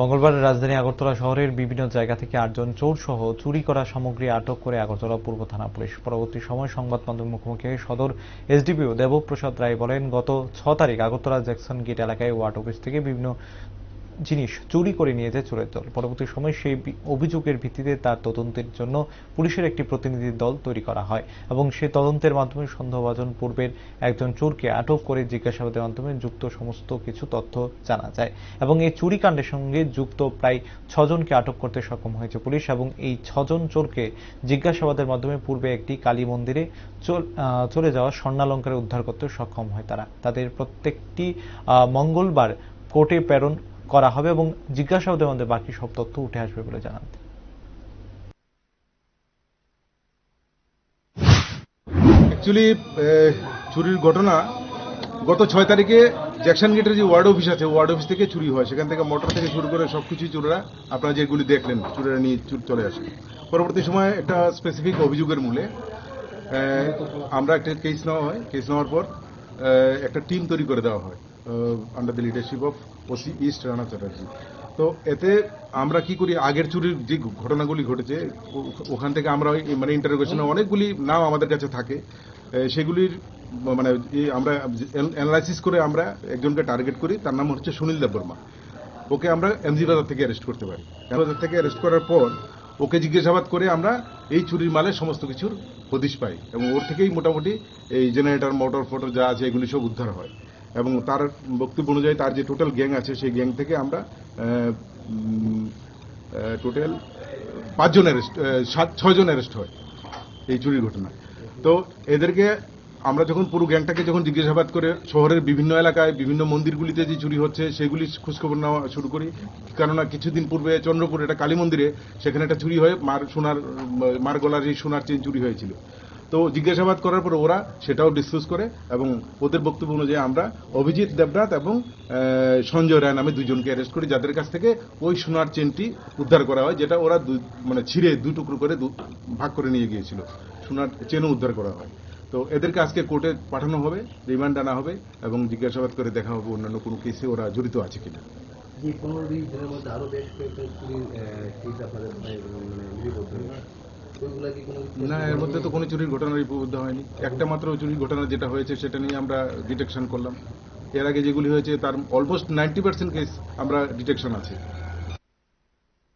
মঙ্গলবার রাজধানী আগরতলা শহরের বিভিন্ন জায়গা থেকে আটজন চোর সহ চুরি করা সামগ্রী আটক করে আগরতলা পূর্ব থানা পুলিশ। পরবর্তী সময় সংবাদ মাধ্যমের মুখোমুখি সদর এসডিপিও দেবপ্রসাদ রায় বলেন, গত ছ তারিখ আগরতলা জ্যাকসন গেট এলাকায় ওয়ার্ড অফিস থেকে বিভিন্ন জিনিস চুরি করে নিয়ে যায় চোরের দল। পরবর্তী সময় সেই অভিযোগের ভিত্তিতে তার তদন্তের জন্য পুলিশের একটি প্রতিনিধি দল তৈরি করা হয় এবং সেই তদন্তের মাধ্যমে সন্দেহভাজন পূর্বের একজন চোরকে আটক করে জিজ্ঞাসাবাদের মাধ্যমে যুক্ত সমস্ত কিছু তথ্য জানা যায় এবং এই চুরি কাণ্ডের সঙ্গে যুক্ত প্রায় ছজনকে আটক করতে সক্ষম হয়েছে পুলিশ এবং এই ছজন চোরকে জিজ্ঞাসাবাদের মাধ্যমে পূর্বে একটি কালী মন্দিরে চল- চলে যাওয়া স্বর্ণালঙ্কারে উদ্ধার করতে সক্ষম হয় তারা। তাদের প্রত্যেকটি মঙ্গলবার কোর্টে প্রেরণ করা হবে এবং জিজ্ঞাসাবাদের মধ্যে বাকি সব তথ্য উঠে আসবে বলে জানান অ্যাকচুয়ালি চুরির ঘটনা গত ছয় তারিখে জ্যাকসন গেটের যে ওয়ার্ড অফিস আছে, ওয়ার্ড অফিস থেকে চুরি হয়। সেখান থেকে মোটর থেকে শুরু করে সব কিছুই চোরেরা, আপনারা যেগুলি দেখলেন, চোরেরা নিয়ে চুর চলে আসে। পরবর্তী সময়ে একটা স্পেসিফিক অভিযোগের মূলে আমরা একটা কেস নেওয়া হয়। কেস নেওয়ার পর একটা টিম তৈরি করে দেওয়া হয়। Under the leadership of OC east Rana Chatterjee তো এতে আমরা কি করি? আগের চুরির যে ঘটনাগুলি ঘটেছে, ওখান থেকে আমরা ওই মানে ইন্টারোগেশনে অনেকগুলি নাম আমাদের কাছে থাকে। সেগুলির মানে আমরা অ্যানালাইসিস করে আমরা একজনকে টার্গেট করি, তার নাম হচ্ছে সুনীল দেববর্মা ওকে আমরা এমজি বাজার থেকে অ্যারেস্ট করতে পারি। বাজার থেকে অ্যারেস্ট করার পর ওকে জিজ্ঞাসাবাদ করে আমরা এই চুরির মালে সমস্ত কিছুর হদিশ পাই এবং ওর থেকেই মোটামুটি এই জেনারেটর মোটর ফোটর যা আছে, এগুলি সব উদ্ধার হয়। এবং তার বক্তব্য অনুযায়ী তার যে টোটাল গ্যাং আছে, সেই গ্যাং থেকে আমরা টোটাল পাঁচজন অ্যারেস্ট সাত, ছয়জন অ্যারেস্ট হয় এই চুরির ঘটনায়। তো এদেরকে আমরা যখন পুরো গ্যাংটাকে যখন জিজ্ঞাসাবাদ করে শহরের বিভিন্ন এলাকায়, বিভিন্ন মন্দিরগুলিতে যে চুরি হচ্ছে, সেগুলি খোঁজখবর নেওয়া শুরু করি। কেননা কিছুদিন পূর্বে চন্দ্রপুর একটা কালী মন্দিরে, সেখানে একটা চুরি হয়ে, মার সোনার, মার গলার এই সোনার চেন চুরি হয়েছিল। তো জিজ্ঞাসাবাদ করার পর ওরা সেটাও ডিসকাস করে এবং ওদের বক্তব্য অনুযায়ী আমরা অভিজিৎ দেবনাথ এবং সঞ্জয় রায় নামে দুজনকে অ্যারেস্ট করি, যাদের কাছ থেকে ওই সোনার চেনটি উদ্ধার করা হয়, যেটা ওরা মানে ছিঁড়ে দু টুকরো করে ভাগ করে নিয়ে গিয়েছিল। সোনার চেনও উদ্ধার করা হয়। তো এদেরকে আজকে কোর্টে পাঠানো হবে, রিমান্ড আনা হবে এবং জিজ্ঞাসাবাদ করে দেখা হবে অন্যান্য কোনো কেসে ওরা জড়িত আছে কিনা। যে বেশ কয়েকটা না এর মধ্যে তো কোনো চুরির ঘটনা লিপিবদ্ধ হয়নি। একটা মাত্র চুরির ঘটনা যেটা হয়েছে সেটা নিয়ে আমরা ডিটেকশন করলাম। এর আগে যেগুলি হয়েছে তার অলমোস্ট নাইনটি পার্সেন্ট কেস আমরা ডিটেকশন আছে।